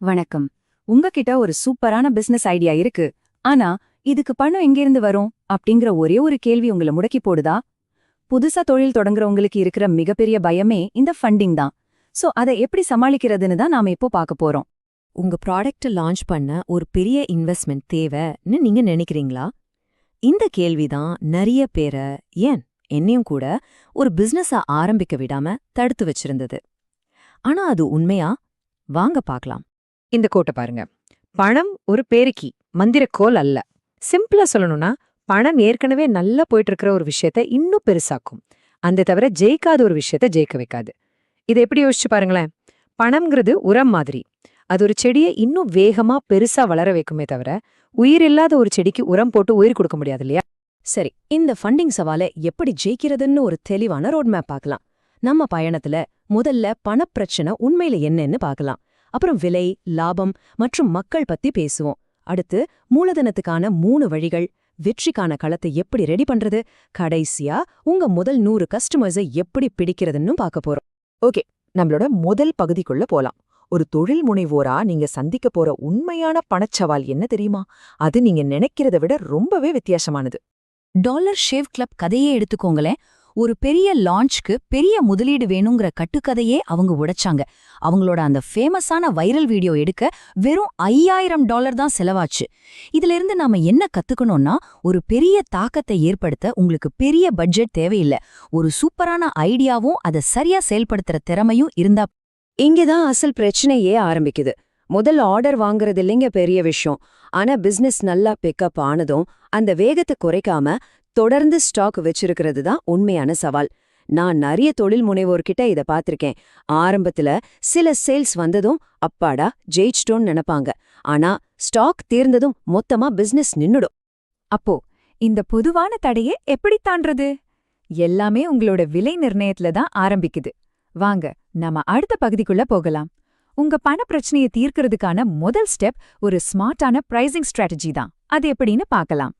வணக்கம். உங்ககிட்ட ஒரு சூப்பரான பிசினஸ் ஐடியா இருக்கு. ஆனா இதுக்கு பணம் எங்கிருந்து வரும்? அப்படிங்கிற ஒரே ஒரு கேள்வி உங்களை முடக்கி போடுதா? புதுசா தொழில் தொடங்குறவங்களுக்கு இருக்கிற மிகப்பெரிய பயமே இந்த ஃபண்டிங் தான். சோ அதை எப்படி சமாளிக்கிறதுன்னு தான் நாம இப்போ பார்க்க போறோம். உங்க ப்ராடக்ட் லான்ச் பண்ண ஒரு பெரிய இன்வெஸ்ட்மெண்ட் தேவைன்னு நீங்க நினைக்கிறீங்களா? இந்த கேள்விதான் நிறைய பேரை ஏன் என்னையும் கூட ஒரு பிசினஸ ஆரம்பிக்க விடாம தடுத்து வச்சிருந்தது. ஆனா அது உண்மையா? வாங்க பார்க்கலாம். இந்த கோட்டை பாருங்க. பணம் ஒரு பேருக்கி மந்திரக்கோல் அல்ல. சிம்பிளா சொல்லணும்னா பணம் ஏற்கனவே நல்லா போயிட்டு இருக்கிற ஒரு விஷயத்த இன்னும் பெருசாக்கும். அந்த தவிர ஜெயிக்காத ஒரு விஷயத்த ஜெயிக்க வைக்காது. இதை எப்படி யோசிச்சு பாருங்களேன். பணம்ங்கிறது உரம் மாதிரி. அது ஒரு செடியை இன்னும் வேகமா பெருசா வளர வைக்குமே தவிர உயிர் இல்லாத ஒரு செடிக்கு உரம் போட்டு உயிர் கொடுக்க முடியாது இல்லையா? சரி இந்த ஃபண்டிங் சவாலை எப்படி ஜெயிக்கிறதுன்னு ஒரு தெளிவான ரோட்மேப் பார்க்கலாம். நம்ம பயணத்துல முதல்ல பணப்பிரச்சனை உண்மையில என்னன்னு பார்க்கலாம். அப்புறம் விலை லாபம் மற்றும் மக்கள் பத்தி பேசுவோம். அடுத்து மூலதனத்துக்கான மூணு வழிகள். வெற்றிக்கான களத்தை எப்படி ரெடி பண்றது? கடைசியா உங்க முதல் நூறு கஸ்டமர்ஸை எப்படி பிடிக்கிறதுன்னு பார்க்க போறோம். நம்மளோட முதல் பகுதிக்குள்ள போலாம். ஒரு தொழில் முனைவோரா நீங்க சந்திக்க போற உண்மையான பணச்சவால் என்ன தெரியுமா? அது நீங்க நினைக்கிறத விட ரொம்பவே வித்தியாசமானது. டாலர் ஷேவ் கிளப் கதையே எடுத்துக்கோங்களேன். ஒரு பெரிய லான்ச்க்கு பெரிய முதலீடு வேணுங்கிற கட்டுக்கதையே அவங்க உடைச்சாங்க. அவங்களோட அந்த ஃபேமஸான வைரல் வீடியோ எடுக்க வெறும் ஐயாயிரம் டாலர் தான் செலவாச்சு. இதுல இருந்து நாம என்ன கத்துக்கணும்னா ஒரு பெரிய தாக்கத்தை ஏற்படுத்த உங்களுக்கு பெரிய பட்ஜெட் தேவையில்லை. ஒரு சூப்பரான ஐடியாவும் அதை சரியா செயல்படுத்துற திறமையும் இருந்தா இங்கதான் அசல் பிரச்சனையே ஆரம்பிக்குது. முதல் ஆர்டர் வாங்குறது இல்லைங்க பெரிய விஷயம். ஆனா பிசினஸ் நல்லா பிக்கப் ஆனதும் அந்த வேகத்தை குறைக்காம தொடர்ந்து ஸ்டாக் வச்சிருக்கிறது தான் உண்மையான சவால். நான் நிறைய தொழில் முனைவோர்கிட்ட இத பார்த்திருக்கேன். ஆரம்பத்துல சில சேல்ஸ் வந்ததும் அப்பாடா ஜெயிச்சிட்டோன்னு நினைப்பாங்க. ஆனா ஸ்டாக் தீர்ந்ததும் மொத்தமா பிசினஸ் நின்னுடும். அப்போ இந்த பொதுவான தடையை எப்படி தாண்டது எல்லாமே உங்களோட விலை நிர்ணயத்துல தான் ஆரம்பிக்குது. வாங்க நாம அடுத்த பகுதிக்குள்ள போகலாம். உங்க பண பிரச்சனையை தீர்க்கறதுக்கான முதல் ஸ்டெப் ஒரு ஸ்மார்ட்டான பிரைசிங் ஸ்ட்ராட்டஜி தான். அது எப்படின்னு பார்க்கலாம்.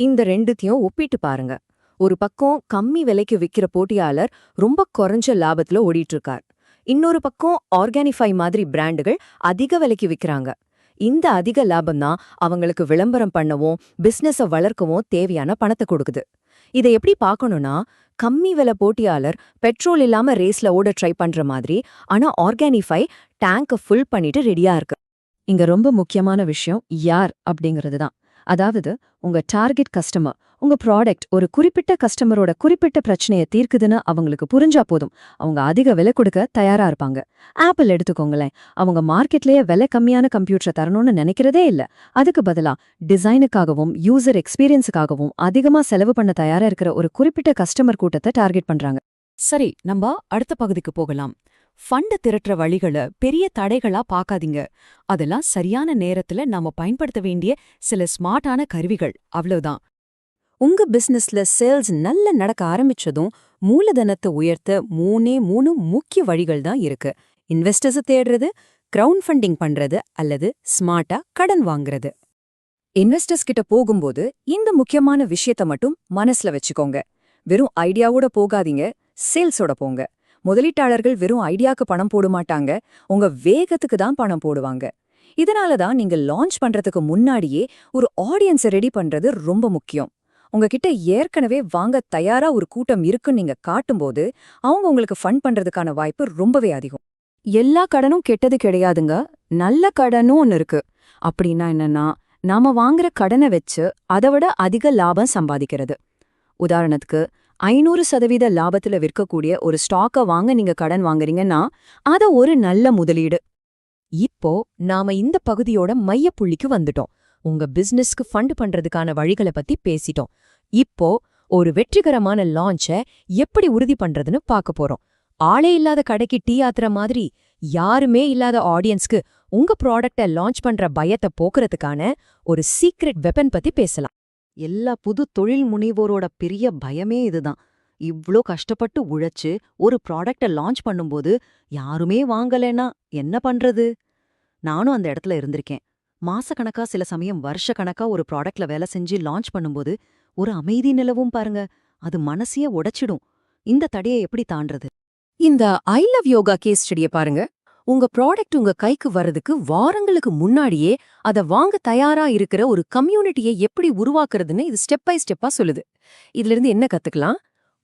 இந்த ரெண்டுத்தையும் ஒப்பிட்டு பாருங்க. ஒரு பக்கம் கம்மி விலைக்கு விக்கிற போட்டியாளர் ரொம்ப குறைஞ்ச லாபத்துல ஓடிட்டு இருக்கார் இன்னொரு பக்கம் ஆர்கானிஃபை மாதிரி பிராண்டுகள் அதிக விலைக்கு விற்கிறாங்க இந்த அதிக லாபம் தான் அவங்களுக்கு விளம்பரம் பண்ணவும் பிசினஸ வளர்க்கவும் தேவையான பணத்தை கொடுக்குது. இதை எப்படி பார்க்கணும்னா கம்மி விலை போட்டியாளர் பெட்ரோல் இல்லாம ரேஸ்ல ஓட ட்ரை பண்ற மாதிரி ஆனா ஆர்கானிஃபை டேங்க ஃபுல் பண்ணிட்டு ரெடியா இருக்கு. இங்க ரொம்ப முக்கியமான விஷயம் யார் அப்படிங்கிறது தான். அதாவது உங்க டார்கெட் கஸ்டமர் உங்க ப்ராடக்ட் ஒரு குறிப்பிட்ட கஸ்டமரோட குறிப்பிட்ட பிரச்சனையை தீர்க்குதுன்னு அவங்களுக்கு புரிஞ்சா போதும். அவங்க அதிக விலை கொடுக்க தயாரா இருப்பாங்க. ஆப்பிள் எடுத்துக்கோங்களேன். அவங்க மார்க்கெட்லயே விலை கம்மியான கம்ப்யூட்டரை தரணும்னு நினைக்கிறதே இல்ல. அதுக்கு பதிலா டிசைனுக்காகவும் யூசர் எக்ஸ்பீரியன்ஸுக்காகவும் அதிகமா செலவு பண்ண தயாரா இருக்கிற ஒரு குறிப்பிட்ட கஸ்டமர் கூட்டத்தை டார்கெட் பண்றாங்க. சரி நம்ம அடுத்த பகுதிக்கு போகலாம். ஃபண்ட் திரட்டுற வழிகள பெரிய தடைகளா பார்க்காதீங்க அதெல்லாம் சரியான நேரத்துல நாம பயன்படுத்த வேண்டிய சில ஸ்மார்ட்டான கருவிகள். அவ்வளவுதான் உங்க பிசினஸ்ல சேல்ஸ் நல்ல நடக்க ஆரம்பிச்சதும் மூலதனத்தை உயர்த்த மூணே மூணு முக்கிய வழிகள் தான் இருக்கு. இன்வெஸ்டர்ஸ தேடுறது கிரவுண்ட் ஃபண்டிங் பண்றது அல்லது ஸ்மார்ட்டா கடன் வாங்குறது. இன்வெஸ்டர்ஸ் கிட்ட போகும்போது இந்த முக்கியமான விஷயத்த மட்டும் மனசுல வச்சுக்கோங்க. வெறும் ஐடியாவோட போகாதீங்க சேல்ஸோட போங்க. முதலீட்டாளர்கள் வெறும் ஐடியாக்கு பணம் போட மாட்டாங்க உங்க வேகத்துக்கு தான் பணம் போடுவாங்க. இதனால தான் நீங்க லான்ச் பண்றதுக்கு முன்னாடியே ஒரு ஆடியன்ஸை ரெடி பண்றது ரொம்ப முக்கியம். உங்ககிட்ட ஏற்கனவே வாங்க தயாரா ஒரு கூட்டம் இருக்குன்னு நீங்க காட்டும்போது அவங்க உங்களுக்கு ஃபண்ட் பண்றதுக்கான வாய்ப்பு ரொம்பவே அதிகம். எல்லா கடனும் கெட்டது கிடையாதுங்க. நல்ல கடனும் ஒன்னு இருக்கு. அப்படின்னா என்னன்னா நாம வாங்குற கடனை வச்சு அதை விட அதிக லாபம் சம்பாதிக்கிறது. உதாரணத்துக்கு ஐநூறு சதவீத லாபத்துல விற்கக்கூடிய ஒரு ஸ்டாக்கை வாங்க நீங்க கடன் வாங்குறீங்கன்னா அத ஒரு நல்ல முதலீடு. இப்போ நாம இந்த பகுதியோட மையப்புள்ளிக்கு வந்துட்டோம். உங்க பிசினஸ்க்கு ஃபண்ட் பண்றதுக்கான வழிகளை பத்தி பேசிட்டோம். இப்போ ஒரு வெற்றிகரமான லான்ச்சை எப்படி உறுதி பண்றதுன்னு பார்க்க போறோம். ஆளே இல்லாத கடைக்கு டீ ஆத்துற மாதிரி யாருமே இல்லாத ஆடியன்ஸ்க்கு உங்க ப்ராடக்டை லான்ச் பண்ற பயத்தை போக்குறதுக்கான ஒரு சீக்ரெட் வெப்பன் பத்தி பேசலாம். எல்லா புது தொழில் முனைவோரோட பெரிய பயமே இதுதான். இவ்ளோ கஷ்டப்பட்டு உழைச்சு ஒரு ப்ராடக்ட லான்ச் பண்ணும்போது யாருமே வாங்கலைன்னா என்ன பண்றது? நானும் அந்த இடத்துல இருந்திருக்கேன். மாசக்கணக்கா சில சமயம் வருஷக்கணக்கா ஒரு ப்ராடக்ட்ல வேலை செஞ்சு லான்ச் பண்ணும்போது ஒரு அமைதி நிலவும் பாருங்க. அது மனசையே உடைச்சிடும். இந்த தடையை எப்படி தாண்டறது? இந்த ஐ லவ் யோகா கேஸ் ஸ்டடியை பாருங்க. உங்க ப்ராடக்ட் உங்க கைக்கு வர்றதுக்கு வாரங்களுக்கு முன்னாடியே அத வாங்க தயாரா இருக்கிற ஒரு கம்யூனிட்டியை எப்படி உருவாக்குறதுன்னு இது ஸ்டெப் பை ஸ்டெப்பா சொல்லுது. இதுல இருந்து என்ன கத்துக்கலாம்?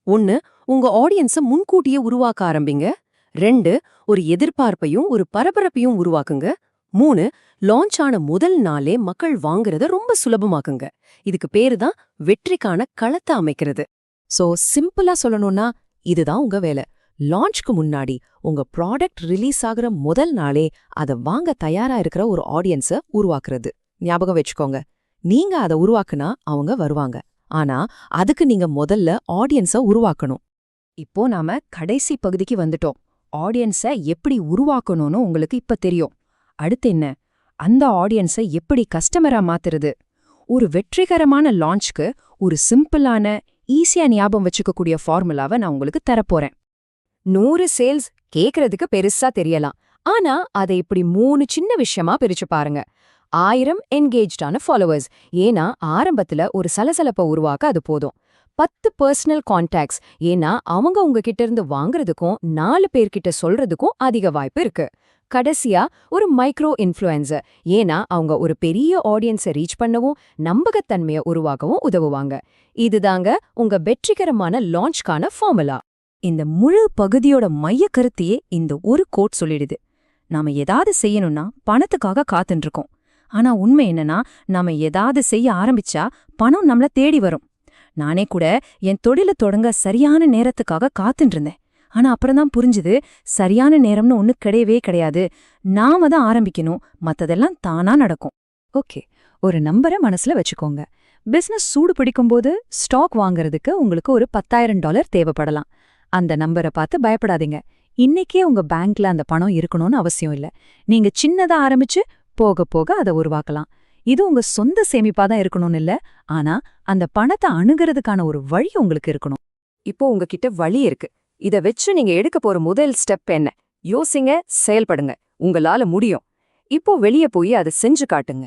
ஒன்னு உங்க ஆடியன்ஸ முன்கூட்டியே உருவாக்க ஆரம்பிங்க. ரெண்டு ஒரு எதிர்பார்ப்பையும் ஒரு பரபரப்பையும் உருவாக்குங்க. மூணு லான்ச் ஆன முதல் நாளே மக்கள் வாங்குறத ரொம்ப சுலபமாக்குங்க. இதுக்கு பேரு தான் வெற்றிக்கான களத்தை அமைக்கிறது. சோ சிம்பிளா சொல்லணும்னா இதுதான் உங்க வேலை. லான்ச்க்கு முன்னாடி உங்க ப்ராடக்ட் ரிலீஸ் ஆகுற முதல் நாளே அத வாங்க தயாரா இருக்கிற ஒரு ஆடியன்ஸ உருவாக்குறது. ஞாபகம் வச்சுக்கோங்க. நீங்க அத உருவாக்குனா அவங்க வருவாங்க. ஆனா அதுக்கு நீங்க முதல்ல ஆடியன்ஸ உருவாக்கணும். இப்போ நாம கடைசி பகுதிக்கு வந்துட்டோம். ஆடியன்ஸ எப்படி உருவாக்கணும்னு உங்களுக்கு இப்ப தெரியும். அடுத்து என்ன? அந்த ஆடியன்ஸை எப்படி கஸ்டமரா மாத்துறது? ஒரு வெற்றிகரமான லான்ச்க்கு ஒரு சிம்பிளான ஈஸியா ஞாபகம் வச்சுக்கக்கூடிய ஃபார்முலாவை நான் உங்களுக்கு தரப்போறேன். நூறு சேல்ஸ் கேக்குறதுக்கு பெருசா தெரியலாம். ஆனா அதை இப்படி மூணு சின்ன விஷயமா பிரிச்சு பாருங்க. ஆயிரம் என்கேஜ்டான ஃபாலோவர்ஸ் ஏன்னா ஆரம்பத்துல ஒரு சலசலப்பை உருவாக்க அது போதும். பத்து பர்சனல் கான்டாக்ட்ஸ் ஏன்னா அவங்க உங்ககிட்ட இருந்து வாங்குறதுக்கும் நாலு பேர்கிட்ட சொல்றதுக்கும் அதிக வாய்ப்பு இருக்கு. கடைசியா ஒரு மைக்ரோ இன்ஃப்ளூயன்சர் ஏன்னா அவங்க ஒரு பெரிய ஆடியன்ஸை ரீச் பண்ணவும் நம்பகத்தன்மையை உருவாக்கவும் உதவுவாங்க. இதுதாங்க உங்க வெற்றிகரமான லான்ச்கான ஃபார்முலா இந்த முழு பகுதியோட மைய கருத்தையே இந்த ஒரு கோட் சொல்லிடுது. நாம ஏதாவது செய்யணும்னா பணத்துக்காக காத்துட்டு இருக்கோம் ஆனா உண்மை என்னன்னா நாம ஏதாவது செய்ய ஆரம்பிச்சா பணம் நம்மள தேடி வரும். நானே கூட என் தொழில தொடங்க சரியான நேரத்துக்காக காத்துட்டு இருந்தேன் ஆனா அப்புறம்தான் புரிஞ்சுது சரியான நேரம்னு ஒண்ணு கிடையவே கிடையாது. நாம தான் ஆரம்பிக்கணும் மத்ததெல்லாம் தானா நடக்கும். ஓகே ஒரு நம்பரை மனசுல வச்சுக்கோங்க. பிசினஸ் சூடு பிடிக்கும்போது ஸ்டாக் வாங்குறதுக்கு உங்களுக்கு ஒரு பத்தாயிரம் டாலர் தேவைப்படலாம். அந்த நம்பரை பார்த்து பயப்படாதீங்க. இன்னைக்கே உங்க பேங்க்ல அந்த பணம் இருக்கணும்னு அவசியம் இல்ல. நீங்க சின்னதா ஆரம்பிச்சு போக போக அதை உருவாக்கலாம். இது உங்க சொந்த சேமிப்பா தான் இருக்கணும்னு இல்ல. ஆனா அந்த பணத்தை அணுகிறதுக்கான ஒரு வழி உங்களுக்கு இருக்கணும். இப்போ உங்ககிட்ட வழி இருக்கு. இத வச்சு நீங்க எடுக்க போற முதல் ஸ்டெப் என்ன? யோசிங்க செயல்படுங்க. உங்களால முடியும். இப்போ வெளிய போய் அதை செஞ்சு காட்டுங்க.